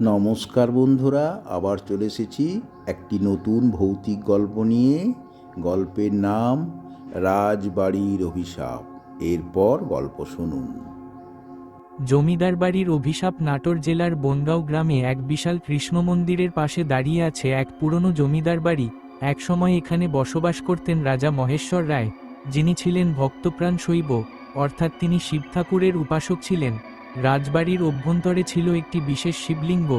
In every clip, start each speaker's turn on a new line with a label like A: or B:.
A: নমস্কার বন্ধুরা, আবার চলে এসেছি একটি নতুন ভৌতিক গল্প নিয়ে। গল্পের নাম রাজবাড়ির অভিশাপ। এরপর গল্প শুনুন।
B: জমিদার বাড়ির অভিশাপ নাটোর জেলার বনগাঁও গ্রামে এক বিশাল কৃষ্ণ মন্দিরের পাশে দাঁড়িয়ে আছে এক পুরনো জমিদার বাড়ি। একসময় এখানে বসবাস করতেন রাজা মহেশ্বর রায়, যিনি ছিলেন ভক্তপ্রাণ শৈব, অর্থাৎ তিনি শিব ঠাকুরের উপাসক ছিলেন। রাজবাড়ির অভ্যন্তরে ছিল একটি বিশেষ শিবলিঙ্গ,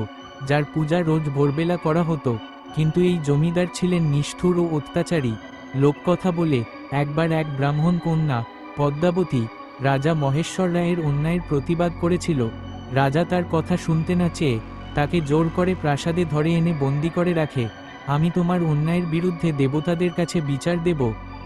B: যার পূজা রোজ ভোরবেলা করা হতো, কিন্তু এই জমিদার ছিলেন নিষ্ঠুর ও অত্যাচারী। লোককথা বলে, একবার এক ব্রাহ্মণ কন্যা, পদ্মাবতী, রাজা মহেশ্বর রায়ের অন্যায়ের প্রতিবাদ করেছিল। রাজা তার কথা শুনতে না চেয়ে, তাকে জোর করে প্রাসাদে ধরে এনে বন্দি করে রাখে। আমি তোমার অন্যায়ের বিরুদ্ধে দেবতাদের কাছে বিচার দেব।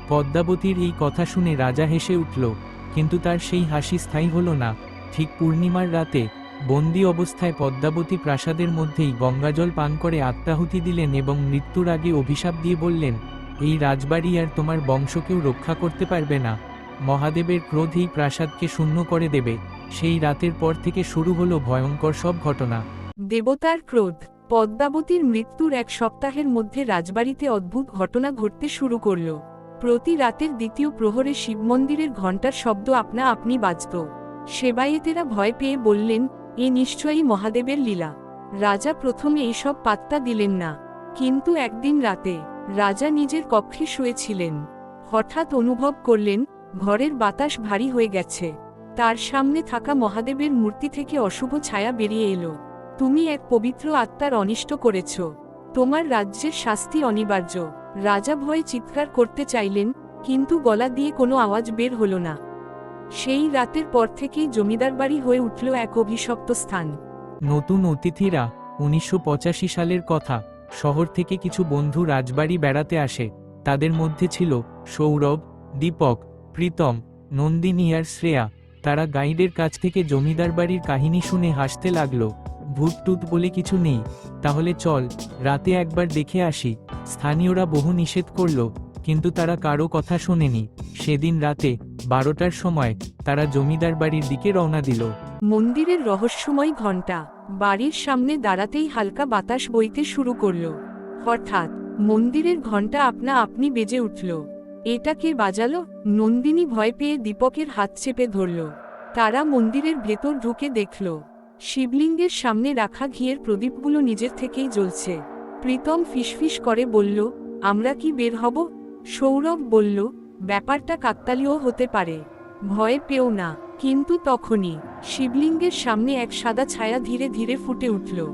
B: পদ্মাবতীর এই কথা শুনে রাজা হেসে উঠল, কিন্তু তার সেই হাসি স্থায়ী হলো না। ঠিক পূর্ণিমার রাতে বন্দি অবস্থায় পদ্মাবতী প্রাসাদের মধ্যেই গঙ্গাজল পান করে আত্মাহুতি দিলেন এবং মৃত্যুর আগে অভিশাপ দিয়ে বললেন, এই রাজবাড়ি আর তোমার বংশকেও রক্ষা করতে পারবে না। মহাদেবের ক্রোধ এই প্রাসাদকে শূন্য করে দেবে। সেই রাতের পর থেকে শুরু হলো ভয়ঙ্কর সব ঘটনা।
C: দেবতার ক্রোধ। পদ্মাবতীর মৃত্যুর এক সপ্তাহের মধ্যে রাজবাড়িতে অদ্ভুত ঘটনা ঘটতে শুরু করল। প্রতি রাতের দ্বিতীয় প্রহরে শিব মন্দিরের ঘণ্টার শব্দ আপনা আপনি বাজত। সেবায়েতেরা ভয় পেয়ে বললেন, এ নিশ্চয়ই মহাদেবের লীলা। রাজা প্রথমে এসব পাত্তা দিলেন না। কিন্তু একদিন রাতে রাজা নিজের কক্ষে শুয়েছিলেন। হঠাৎ অনুভব করলেন, ঘরের বাতাস ভারী হয়ে গেছে। তার সামনে থাকা মহাদেবের মূর্তি থেকে অশুভ ছায়া বেরিয়ে এলো। তুমি এক পবিত্র আত্মার অনিষ্ট করেছ। তোমার রাজ্যের শাস্তি অনিবার্য। রাজা ভয়ে চিৎকার করতে চাইলেন, কিন্তু গলা দিয়ে কোনো আওয়াজ বের হলো না। সেই রাতের পর থেকেই জমিদার বাড়ি হয়ে উঠল এক অভিশপ্ত স্থান।
B: নতুন অতিথিরা, উনিশশো পঁচাশি সালের কথা, শহর থেকে কিছু বন্ধু রাজবাড়ি বেড়াতে আসে। তাদের মধ্যে ছিল সৌরভ, দীপক, প্রীতম, নন্দিনী আর শ্রেয়া। তারা গাইডের কাছ থেকে জমিদার বাড়ির কাহিনী শুনে হাসতে লাগল। ভূত টুত বলে কিছু নেই। তাহলে চল, রাতে একবার দেখে আসি। স্থানীয়রা বহু নিষেধ করল, কিন্তু তারা কারও কথা শোনেনি। সেদিন রাতে বারোটার সময় তারা জমিদার বাড়ির দিকে রওনা দিল।
C: মন্দিরের রহস্যময় ঘণ্টা বাড়ির সামনে দাঁড়াতেই হালকা বাতাস বইতে শুরু করল। হঠাৎ মন্দিরের ঘণ্টা আপনা আপনি বেজে উঠল। এটা কে বাজালো? নন্দিনী ভয় পেয়ে দীপকের হাত চেপে ধরল। তারা মন্দিরের ভেতর ঢুকে দেখল। শিবলিঙ্গের সামনে রাখা ঘিয়ের প্রদীপগুলো নিজের থেকেই জ্বলছে। প্রীতম ফিসফিস করে বলল, আমরা কি বের হব? সৌরভ বলল ব্যাপারটা কাকতালীয় হতে পারে। ভয় পেও না। কিন্তু তখনই শিবলিঙ্গের সামনে এক সাদা ছায়া ধীরে ধীরে ফুটে উঠল।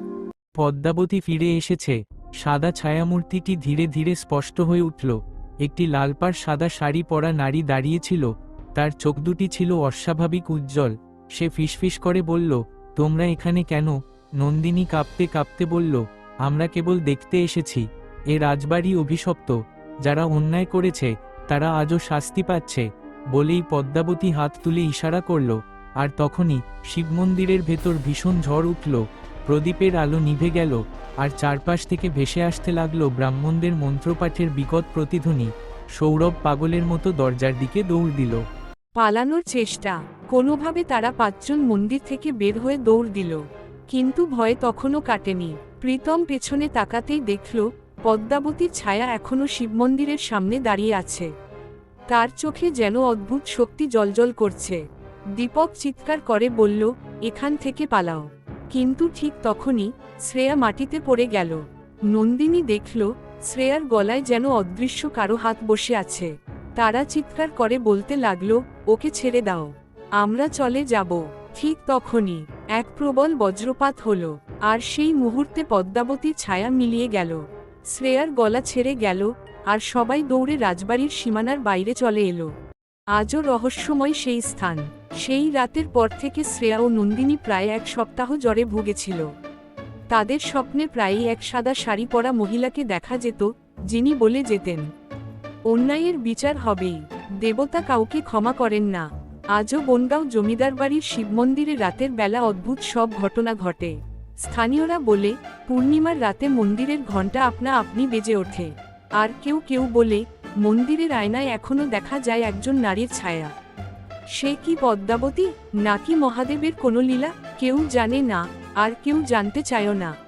B: পদ্মাবতী ফিরে এসেছে। সাদা ছায়ামূর্তিটি ধীরে ধীরে স্পষ্ট হয়ে উঠল। একটি লালপাড় সাদা শাড়ি পরা নারী দাঁড়িয়েছিল তার চোখ দুটি ছিল অস্বাভাবিক উজ্জ্বল। সে ফিসফিস করে বলল, তোমরা এখানে কেন? নন্দিনী কাঁপতে কাঁপতে বলল, আমরা কেবল দেখতে এসেছি। এ রাজবাড়ি অভিশপ্ত। যারা অন্যায় করেছে তারা আজও শাস্তি পাচ্ছে, বলেই পদ্মাবতী হাত তুলে ইশারা করল, আর তখনই শিব মন্দিরের ভেতর ভীষণ ঝড় উঠল, প্রদীপের আলো নিভে গেল, আর চারপাশ থেকে ভেসে আসতে লাগল ব্রাহ্মণদের মন্ত্রপাঠের বিকট প্রতিধ্বনি, সৌরভ পাগলের মতো দরজার দিকে দৌড় দিল।
C: পালানোর চেষ্টা, কোনোভাবে তারা পাঁচজন মন্দির থেকে বের হয়ে দৌড় দিল, কিন্তু ভয় তখনও কাটেনি, প্রীতম পেছনে তাকাতেই দেখল পদ্মাবতীর ছায়া এখনও শিবমন্দিরের সামনে দাঁড়িয়ে আছে। তার চোখে যেন অদ্ভুত শক্তি জলজল করছে। দীপক চিৎকার করে বলল, এখান থেকে পালাও। কিন্তু ঠিক তখনই শ্রেয়া মাটিতে পড়ে গেল। নন্দিনী দেখল, শ্রেয়ার গলায় যেন অদৃশ্য কারও হাত বসে আছে। তারা চিৎকার করে বলতে লাগল, ওকে ছেড়ে দাও। আমরা চলে যাব। ঠিক তখনই এক প্রবল বজ্রপাত হলো, আর সেই মুহূর্তে পদ্মাবতীর ছায়া মিলিয়ে গেল। শ্রেয়ার গলা ছেড়ে গেল, আর সবাই দৌড়ে রাজবাড়ির সীমানার বাইরে চলে এলো। আজও রহস্যময় সেই স্থান। সেই রাতের পর থেকে শ্রেয়া ও নন্দিনী প্রায় এক সপ্তাহ জ্বরে ভুগেছিল। তাদের স্বপ্নে প্রায়ই এক সাদা শাড়ি পরা মহিলাকে দেখা যেত, যিনি বলে যেতেন, অন্যায়ের বিচার হবেই, দেবতা কাউকে ক্ষমা করেন না। আজও বনগাঁও জমিদার বাড়ির শিবমন্দিরে রাতের বেলা অদ্ভুত সব ঘটনা ঘটে। স্থানীয়রা বলে, পূর্ণিমার রাতে মন্দিরের ঘণ্টা আপনা আপনি বেজে ওঠে। আর কেউ কেউ বলে, মন্দিরের আয়নায় এখনও দেখা যায় একজন নারীর ছায়া। সে কি পদ্মাবতী? নাকি মহাদেবের কোনো লীলা? কেউ জানে না, আর কেউ জানতে চায়ও না।